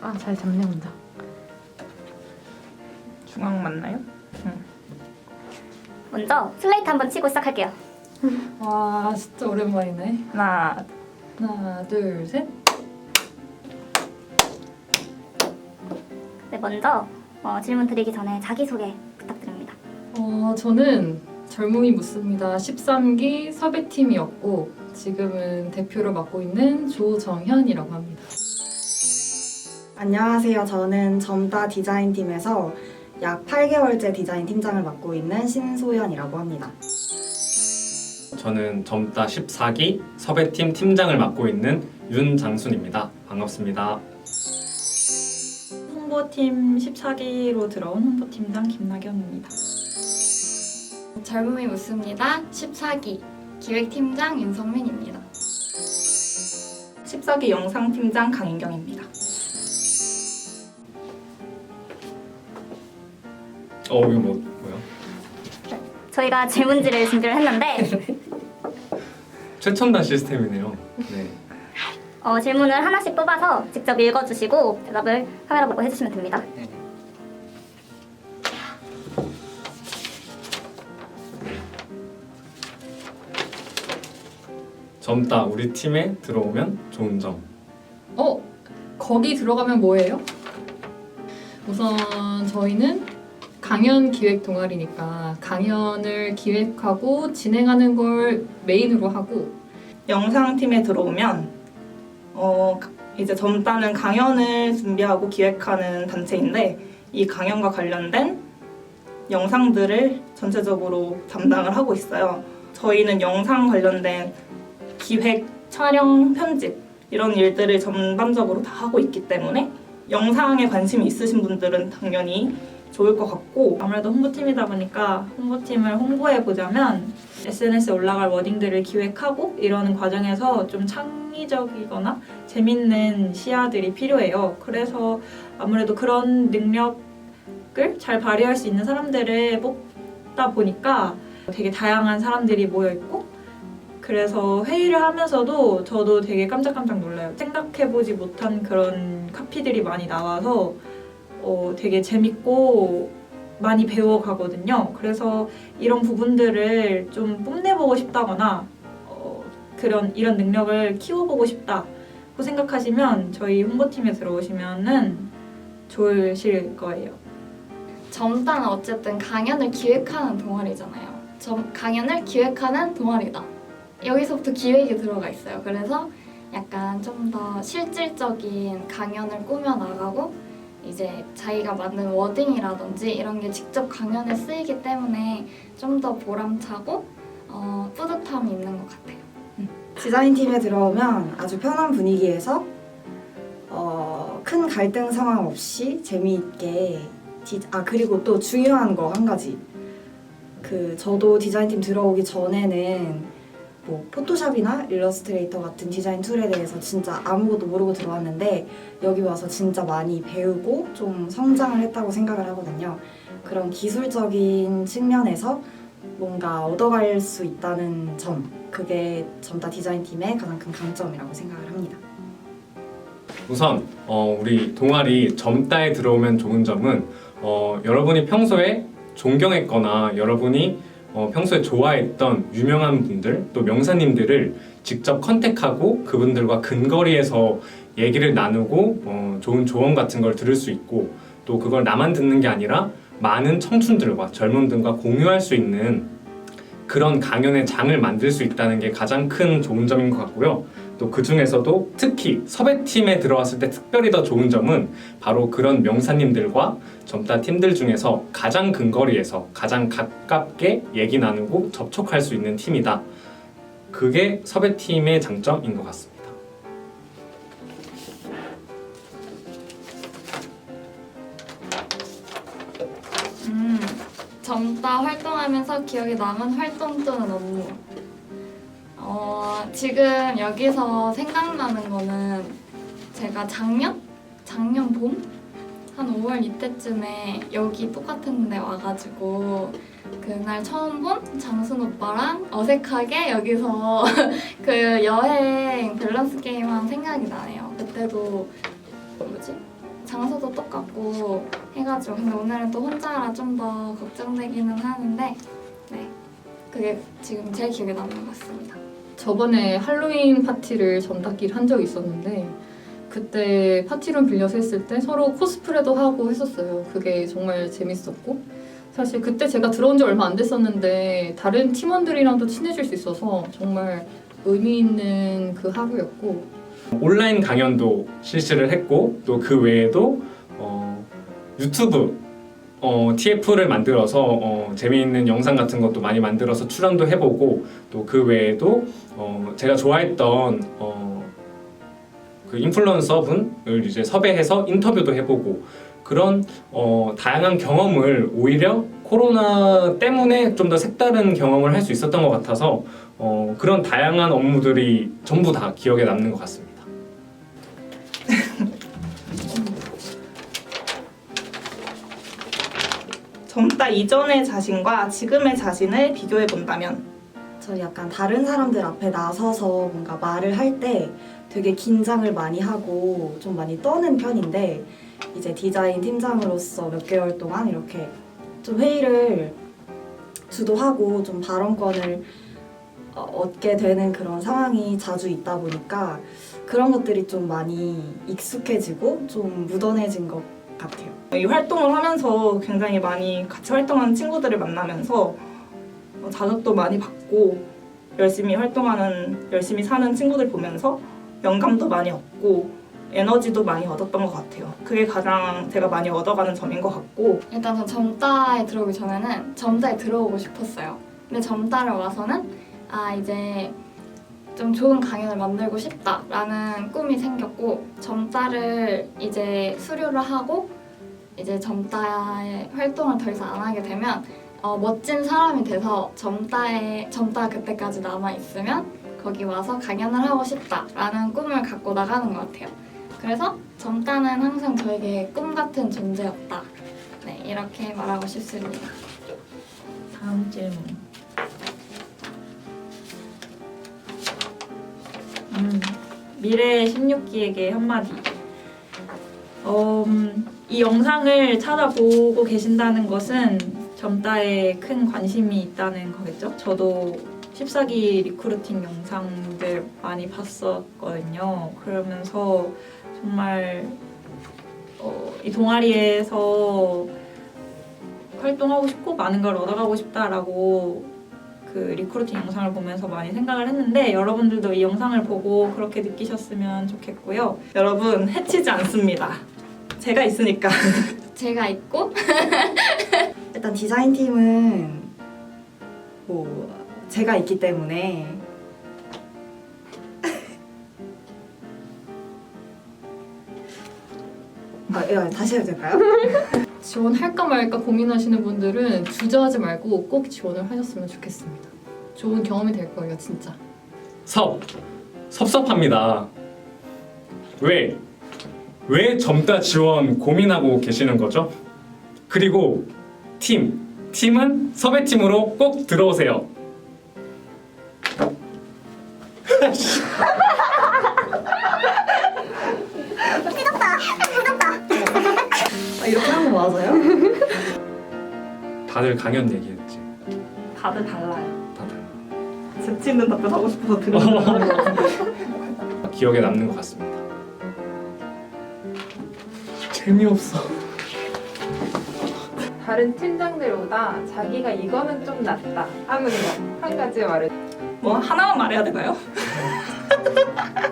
아, 잘 잡네 혼자. 중앙 맞나요? 먼저 슬레이트 한번 치고 시작할게요. 와, 진짜 오랜만이네. 하나, 하나, 둘, 셋. 네, 먼저 어, 질문 드리기 전에 자기소개 부탁드립니다. 어, 저는 젊음이 묻습니다. 13기 섭외팀이었고 지금은 대표를 맡고 있는 조정현이라고 합니다. 안녕하세요. 저는 점다 디자인팀에서 약 8개월째 디자인 팀장을 맡고 있는 신소연이라고 합니다. 저는 점다 14기 섭외팀 팀장을 맡고 있는 윤장순입니다. 반갑습니다. 홍보팀 14기로 들어온 홍보팀장 김나경입니다. 젊음이 묻습니다. 14기 기획팀장 윤성민입니다. 14기 영상팀장 강인경입니다. 어 이거 뭐 뭐야? 저희가 질문지를 준비를 했는데 최첨단 시스템이네요. 네. 어, 질문을 하나씩 뽑아서 직접 읽어주시고 대답을 카메라 보고 해주시면 됩니다. 젊다 우리 팀에 들어오면 좋은 점. 어, 거기 들어가면 뭐예요? 우선 저희는 강연 기획 동아리니까 강연을 기획하고 진행하는 걸 메인으로 하고 영상팀에 들어오면 어, 이제 점따는 강연을 준비하고 기획하는 단체인데 이 강연과 관련된 영상들을 전체적으로 담당을 하고 있어요. 저희는 영상 관련된 기획, 촬영, 편집 이런 일들을 전반적으로 다 하고 있기 때문에 영상에 관심이 있으신 분들은 당연히 좋을 것 같고 아무래도 홍보팀이다 보니까 홍보팀을 홍보해 보자면 SNS에 올라갈 워딩들을 기획하고 이러는 과정에서 좀 창의적이거나 재밌는 시야들이 필요해요. 그래서 아무래도 그런 능력을 잘 발휘할 수 있는 사람들을 뽑다 보니까 되게 다양한 사람들이 모여 있고 그래서 회의를 하면서도 저도 되게 깜짝깜짝 놀라요. 생각해보지 못한 그런 카피들이 많이 나와서 어, 되게 재밌고 많이 배워가거든요. 그래서 이런 부분들을 좀 뽐내보고 싶다거나 어, 그런 이런 능력을 키워보고 싶다고 생각하시면 저희 홍보팀에 들어오시면은 좋으실 거예요. 점단은 어쨌든 강연을 기획하는 동아리잖아요. 점, 강연을 기획하는 동아리다. 여기서부터 기획이 들어가 있어요. 그래서 약간 좀 더 실질적인 강연을 꾸며 나가고 이제 자기가 만든 워딩이라든지 이런 게 직접 강연에 쓰이기 때문에 좀 더 보람차고 어, 뿌듯함이 있는 것 같아요. 디자인 팀에 들어오면 아주 편한 분위기에서 어, 큰 갈등 상황 없이 재미있게 디, 아 그리고 또 중요한 거 한 가지 그 저도 디자인 팀 들어오기 전에는 뭐 포토샵이나 일러스트레이터 같은 디자인 툴에 대해서 진짜 아무것도 모르고 들어왔는데 여기 와서 진짜 많이 배우고 좀 성장을 했다고 생각을 하거든요. 그런 기술적인 측면에서 뭔가 얻어갈 수 있다는 점 그게 점다 디자인팀의 가장 큰 강점이라고 생각을 합니다. 우선 어, 우리 동아리 점다에 들어오면 좋은 점은 어, 여러분이 평소에 존경했거나 여러분이 어, 평소에 좋아했던 유명한 분들 또 명사님들을 직접 컨택하고 그분들과 근거리에서 얘기를 나누고 어, 좋은 조언 같은 걸 들을 수 있고 또 그걸 나만 듣는 게 아니라 많은 청춘들과 젊은들과 공유할 수 있는 그런 강연의 장을 만들 수 있다는 게 가장 큰 좋은 점인 것 같고요. 또 그 중에서도 특히 섭외팀에 들어왔을 때 특별히 더 좋은 점은 바로 그런 명사님들과 젊다 팀들 중에서 가장 근거리에서 가장 가깝게 얘기 나누고 접촉할 수 있는 팀이다. 그게 섭외팀의 장점인 것 같습니다. 음, 젊다 활동하면서 기억에 남은 활동 또는 업무. 어, 지금 여기서 생각나는 거는 제가 작년? 작년 봄? 한 5월 이때쯤에 여기 똑같은 데 와가지고 그날 처음 본 장순 오빠랑 어색하게 여기서 그 여행 밸런스 게임 한 생각이 나네요. 그때도 뭐지? 장소도 똑같고 해가지고 근데 오늘은 또 혼자라 좀 더 걱정되기는 하는데 네 그게 지금 제일 기억에 남는 것 같습니다. 저번에 할로윈 파티를 전닫기를 한 적이 있었는데 그때 파티룸 빌려서 했을 때 서로 코스프레도 하고 했었어요. 그게 정말 재밌었고 사실 그때 제가 들어온 지 얼마 안 됐었는데 다른 팀원들이랑도 친해질 수 있어서 정말 의미 있는 그 하루였고 온라인 강연도 실시를 했고 또 그 외에도 어, 유튜브 어, TF를 만들어서 어, 재미있는 영상 같은 것도 많이 만들어서 출연도 해보고 또 그 외에도 어, 제가 좋아했던 어, 그 인플루언서 분을 이제 섭외해서 인터뷰도 해보고 그런 어, 다양한 경험을 오히려 코로나 때문에 좀 더 색다른 경험을 할 수 있었던 것 같아서 어, 그런 다양한 업무들이 전부 다 기억에 남는 것 같습니다. 젊다 이전의 자신과 지금의 자신을 비교해 본다면? 저 약간 다른 사람들 앞에 나서서 뭔가 말을 할 때 되게 긴장을 많이 하고 좀 많이 떠는 편인데 이제 디자인 팀장으로서 몇 개월 동안 이렇게 좀 회의를 주도하고 좀 발언권을 어, 얻게 되는 그런 상황이 자주 있다 보니까 그런 것들이 좀 많이 익숙해지고 좀 묻어내진 것 같아요. 이 활동을 하면서 굉장히 많이 같이 활동하는 친구들을 만나면서 어, 자극도 많이 받고 열심히 활동하는 열심히 사는 친구들 보면서 영감도 많이 얻고 에너지도 많이 얻었던 것 같아요. 그게 가장 제가 많이 얻어가는 점인 것 같고 일단 전 점다에 들어오기 전에는 점다에 들어오고 싶었어요. 근데 점다를 와서는 아 이제 좀 좋은 강연을 만들고 싶다라는 꿈이 생겼고 점다를 이제 수료를 하고 이제 점다의 활동을 더 이상 안 하게 되면 어, 멋진 사람이 돼서 점다에 점다 그때까지 남아 있으면 거기 와서 강연을 하고 싶다라는 꿈을 갖고 나가는 것 같아요. 그래서 점다는 항상 저에게 꿈 같은 존재였다. 네, 이렇게 말하고 싶습니다. 다음 질문. 음, 미래 16기에게 한마디. 어, 음, 이 영상을 찾아보고 계신다는 것은 점다에 큰 관심이 있다는 거겠죠? 저도 14기 리크루팅 영상들 많이 봤었거든요. 그러면서 정말 어, 이 동아리에서 활동하고 싶고 많은 걸 얻어가고 싶다라고 그 리크루팅 영상을 보면서 많이 생각을 했는데 여러분들도 이 영상을 보고 그렇게 느끼셨으면 좋겠고요. 여러분 해치지 않습니다. 제가 있으니까 제가 있고 일단 디자인 팀은 뭐 제가 있기 때문에 아, 예, 다시 해도 될까요? 지원할까 말까 고민하시는 분들은 주저하지 말고 꼭 지원을 하셨으면 좋겠습니다. 좋은 경험이 될 거예요, 진짜. 섭 섭섭합니다. 왜? 왜 점다 지원 고민하고 계시는 거죠? 그리고 팀 팀은 섭외 팀으로 꼭 들어오세요. 아, 이렇게 하는 거 맞아요? 다들 강연 얘기했지. 다들 달라요. 다들 재치 있는 답변 하고 싶어서 들은 거 기억에 남는 것 같습니다. 재미없어. 다른 팀장들보다 자기가 이거는 좀 낫다 하는 거 한 가지 말해 뭐 하나만 말해야 되나요?